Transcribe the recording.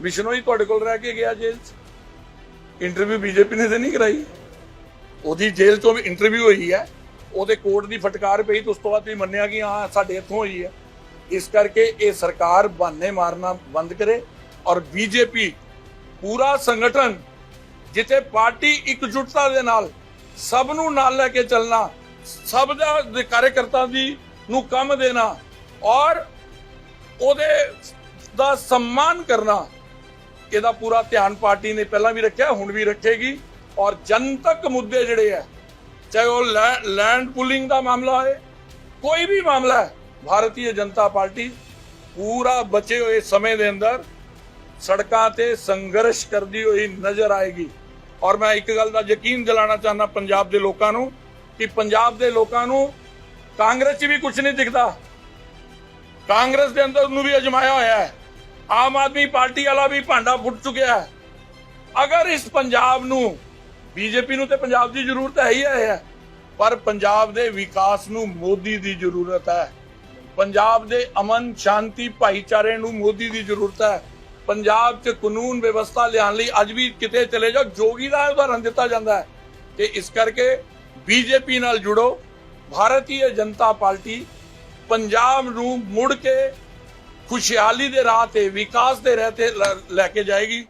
ਵਿਸ਼ਨੋਈ ਤੁਹਾਡੇ ਕੋਲ ਰਹਿ ਕੇ ਗਿਆ ਜੇਲ੍ਹ 'ਚ। ਇੰਟਰਵਿਊ ਬੀਜੇਪੀ ਨੇ ਤੇ ਨਹੀਂ ਕਰਾਈ। ਉਹਦੀ ਜੇਲ੍ਹ 'ਚੋਂ ਵੀ ਇੰਟਰਵਿਊ ਹੋਈ ਹੈ। ਉਹਦੇ ਕੋਰਟ ਦੀ ਫਟਕਾਰ ਪਈ ਤੇ ਉਸ ਤੋਂ ਬਾਅਦ ਤੁਸੀਂ ਮੰਨਿਆ ਕਿ ਹਾਂ, ਸਾਡੇ ਇੱਥੋਂ ਹੋਈ ਹੈ। ਇਸ ਕਰਕੇ ਇਹ ਸਰਕਾਰ ਬਾਨੇ ਮਾਰਨਾ ਬੰਦ ਕਰੇ ਔਰ ਬੀਜੇਪੀ ਪੂਰਾ ਸੰਗਠਨ, ਜਿੱਥੇ ਪਾਰਟੀ ਇਕਜੁੱਟਤਾ ਦੇ ਨਾਲ ਸਭ ਨੂੰ ਨਾਲ ਲੈ ਕੇ ਚੱਲਣਾ, ਸਭ ਦਾ ਕਾਰਜਕਰਤਾ ਦੀ ਨੂੰ ਕੰਮ ਦੇਣਾ ਔਰ ਉਹਦੇ ਦਾ ਸਨਮਾਨ ਕਰਨਾ ਇਹਦਾ ਪੂਰਾ ਧਿਆਨ ਪਾਰਟੀ ਨੇ ਪਹਿਲਾਂ ਵੀ ਰੱਖਿਆ, ਹੁਣ ਵੀ ਰੱਖੇਗੀ। ਔਰ ਜਨਤਕ ਮੁੱਦੇ ਜਿਹੜੇ ਆ, ਚਾਹੇ ਉਹ ਲੈ- ਲੈਂਡ ਪੁਲਿੰਗ ਦਾ ਮਾਮਲਾ ਹੈ ਕੋਈ ਵੀ ਮਾਮਲਾ ਹੈ, ਭਾਰਤੀ ਜਨਤਾ ਪਾਰਟੀ ਪੂਰਾ ਬਚੇ ਹੋਏ ਸਮੇਂ ਦੇ ਅੰਦਰ ਸੜਕਾਂ ਤੇ ਸੰਘਰਸ਼ ਕਰਦੀ ਹੋਈ ਨਜ਼ਰ ਆਏਗੀ। ਔਰ ਮੈਂ ਇੱਕ ਗੱਲ ਦਾ ਯਕੀਨ ਦਿਲਾਣਾ ਚਾਹੁੰਦਾ ਪੰਜਾਬ ਦੇ ਲੋਕਾਂ ਨੂੰ ਕਿ ਪੰਜਾਬ ਦੇ ਲੋਕਾਂ ਨੂੰ ਕਾਂਗਰਸ 'ਚ ਵੀ ਕੁਝ ਨਹੀਂ ਦਿਖਦਾ। ਕਾਂਗਰਸ ਦੇ ਅੰਦਰ ਨੂੰ ਵੀ ਅਜਮਾਇਆ ਹੋਇਆ ਹੈ। ਆਮ ਆਦਮੀ ਪਾਰਟੀ ਵਾਲਾ ਵੀ ਭਾਂਡਾ ਫੁੱਟ ਚੁੱਕਿਆ ਹੈ। ਅਗਰ ਇਸ ਪੰਜਾਬ ਨੂੰ, ਬੀਜੇਪੀ ਨੂੰ ਤੇ ਪੰਜਾਬ ਦੀ ਜ਼ਰੂਰਤ ਹੈ ਹੀ ਹੈ। ਪਰ ਪੰਜਾਬ ਦੇ ਵਿਕਾਸ ਨੂੰ ਮੋਦੀ ਦੀ ਜ਼ਰੂਰਤ ਹੈ। ਪੰਜਾਬ ਦੇ ਅਮਨ, ਸ਼ਾਂਤੀ, ਭਾਈਚਾਰੇ ਨੂੰ ਮੋਦੀ ਦੀ ਜ਼ਰੂਰਤ ਹੈ। ਪੰਜਾਬ 'ਚ ਕਾਨੂੰਨ ਵਿਵਸਥਾ ਲਿਆਉਣ ਲਈ ਅੱਜ ਵੀ ਕਿਤੇ ਚਲੇ ਜਾਓ, ਜੋਗੀ ਦਾ ਉਦਾਹਰਨ ਦਿੱਤਾ ਜਾਂਦਾ ਹੈ। ਤੇ ਇਸ ਕਰਕੇ ਬੀਜੇਪੀ ਨਾਲ ਜੁੜੋ। ਭਾਰਤੀ ਜਨਤਾ ਪਾਰਟੀ ਪੰਜਾਬ ਨੂੰ ਮੁੜ ਕੇ ਖੁਸ਼ਹਾਲੀ ਦੇ ਰਾਹ ਤੇ ਵਿਕਾਸ ਦੇ ਰਾਹ ਤੇ ਲੈ ਕੇ ਜਾਏਗੀ।